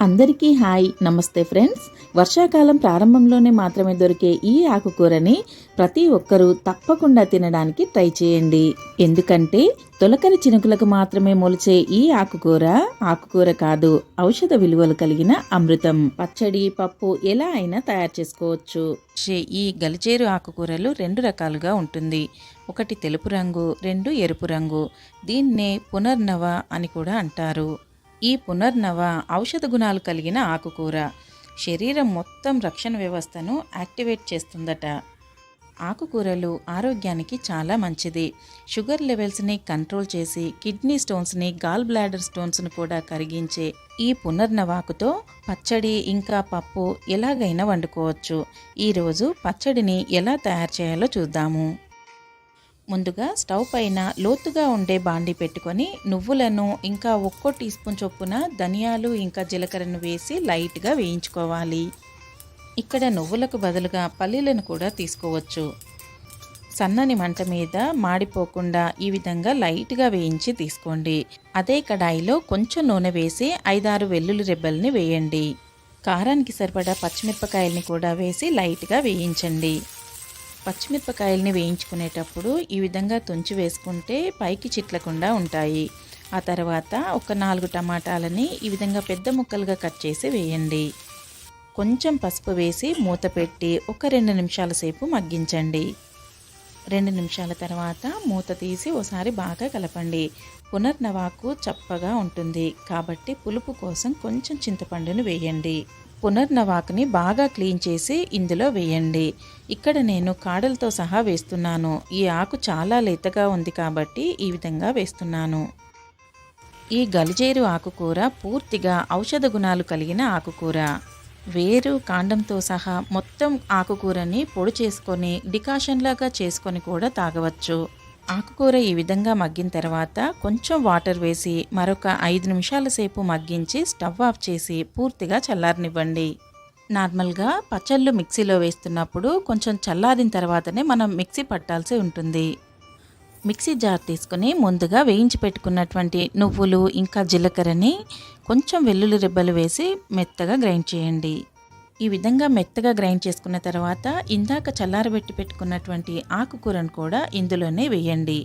అందరికీ హాయ్ నమస్తే ఫ్రెండ్స్. వర్షాకాలం ప్రారంభంలోనే మాత్రమే దొరికే ఈ ఆకుకూరని ప్రతి ఒక్కరూ తప్పకుండా తినడానికి ట్రై చేయండి. ఎందుకంటే తొలకరి చినుకులకు మాత్రమే మొలిచే ఈ ఆకుకూర ఆకుకూర కాదు ఔషధ విలువలు కలిగిన అమృతం. పచ్చడి పప్పు ఎలా అయినా తయారు చేసుకోవచ్చు. ఈ గలిచేరు ఆకుకూరలు రెండు రకాలుగా ఉంటుంది. ఒకటి తెలుపు రంగు రెండు ఎరుపు రంగు. దీన్నే పునర్నవ అని కూడా అంటారు. ఈ పునర్నవ ఔషధ గుణాలు కలిగిన ఆకుకూర. శరీరం మొత్తం రక్షణ వ్యవస్థను యాక్టివేట్ చేస్తుందట. ఆకుకూరలు ఆరోగ్యానికి చాలా మంచిది. షుగర్ లెవెల్స్ని కంట్రోల్ చేసి కిడ్నీ స్టోన్స్ని గాల్ బ్లాడర్ స్టోన్స్ని కూడా కరిగించే ఈ పునర్నవాకుతో పచ్చడి ఇంకా పప్పు ఎలాగైనా వండుకోవచ్చు. ఈరోజు పచ్చడిని ఎలా తయారు చేయాలో చూద్దాము. ముందుగా స్టవ్ పైన లోతుగా ఉండే బాండి పెట్టుకొని నువ్వులను ఇంకా ఒక్కో టీ స్పూన్ చొప్పున ధనియాలు ఇంకా జీలకర్రను వేసి లైట్గా వేయించుకోవాలి. ఇక్కడ నువ్వులకు బదులుగా పల్లీలను కూడా తీసుకోవచ్చు. సన్నని మంట మీద మాడిపోకుండా ఈ విధంగా లైట్గా వేయించి తీసుకోండి. అదే కడాయిలో కొంచెం నూనె వేసి ఐదారు వెల్లుల్లి రెబ్బల్ని వేయండి. కారానికి సరిపడా పచ్చిమిరపకాయల్ని కూడా వేసి లైట్గా వేయించండి. పచ్చిమిరపకాయల్ని వేయించుకునేటప్పుడు ఈ విధంగా తుంచి వేసుకుంటే పైకి చిట్లకుండా ఉంటాయి. ఆ తర్వాత ఒక నాలుగు టమాటాలని ఈ విధంగా పెద్ద ముక్కలుగా కట్ చేసి వేయండి. కొంచెం పసుపు వేసి మూత పెట్టి ఒక రెండు నిమిషాల సేపు మగ్గించండి. రెండు నిమిషాల తర్వాత మూత తీసి ఒకసారి బాగా కలపండి. పునర్నవాకు చప్పగా ఉంటుంది. కాబట్టి పులుపు కోసం కొంచెం చింతపండును వేయండి. పునర్నవాకుని బాగా క్లీన్ చేసి ఇందులో వేయండి. ఇక్కడ నేను కాడలతో సహా వేస్తున్నాను. ఈ ఆకు చాలా లేతగా ఉంది కాబట్టి ఈ విధంగా వేస్తున్నాను. ఈ గలిజేరు ఆకుకూర పూర్తిగా ఔషధ గుణాలు కలిగిన ఆకుకూర. వేరు కాండంతో సహా మొత్తం ఆకుకూరని పొడి చేసుకొని డికాషన్లాగా చేసుకొని కూడా తాగవచ్చు. ఆకుకూర ఈ విధంగా మగ్గిన తర్వాత కొంచెం వాటర్ వేసి మరొక ఐదు నిమిషాల సేపు మగ్గించి స్టవ్ ఆఫ్ చేసి పూర్తిగా చల్లారనివ్వండి. నార్మల్గా పచ్చళ్ళు మిక్సీలో వేస్తున్నప్పుడు కొంచెం చల్లారిన తర్వాతనే మనం మిక్సీ పట్టాల్సి ఉంటుంది. మిక్సీ జార్ తీసుకుని ముందుగా వేయించి పెట్టుకున్నటువంటి నువ్వులు ఇంకా జీలకర్రని కొంచెం వెల్లుల్లి రెబ్బలు వేసి మెత్తగా గ్రైండ్ చేయండి. ఈ విధంగా మెత్తగా గ్రైండ్ చేసుకున్న తర్వాత ఇందాక చల్లారబెట్టి పెట్టుకున్నటువంటి ఆకుకూరను కూడా ఇందులోనే వేయండి.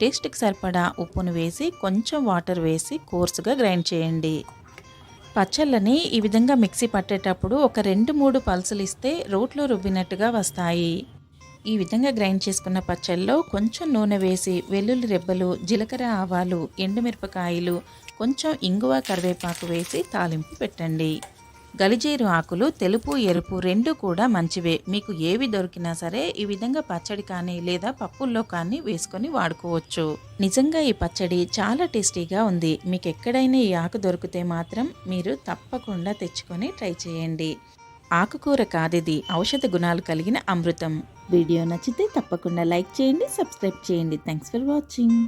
టేస్ట్కి సరిపడా ఉప్పును వేసి కొంచెం వాటర్ వేసి కోర్సుగా గ్రైండ్ చేయండి. పచ్చళ్ళని ఈ విధంగా మిక్సీ పట్టేటప్పుడు ఒక రెండు మూడు పల్సులు ఇస్తే రోట్లో రుబ్బినట్టుగా వస్తాయి. ఈ విధంగా గ్రైండ్ చేసుకున్న పచ్చళ్ళలో కొంచెం నూనె వేసి వెల్లుల్లి రెబ్బలు జీలకర్ర ఆవాలు ఎండుమిరపకాయలు కొంచెం ఇంగువ కరివేపాకు వేసి తాలింపు పెట్టండి. గలిజేరు ఆకులు తెలుపు ఎరుపు రెండు కూడా మంచివే. మీకు ఏవి దొరికినా సరే ఈ విధంగా పచ్చడి కానీ లేదా పప్పుల్లో కానీ వేసుకొని వాడుకోవచ్చు. నిజంగా ఈ పచ్చడి చాలా టేస్టీగా ఉంది. మీకు ఎక్కడైనా ఈ ఆకు దొరికితే మాత్రం మీరు తప్పకుండా తెచ్చుకొని ట్రై చేయండి. ఆకుకూర కాదిది ఔషధ గుణాలు కలిగిన అమృతం. వీడియో నచ్చితే తప్పకుండా లైక్ చేయండి సబ్స్క్రైబ్ చేయండి. Thanks for watching.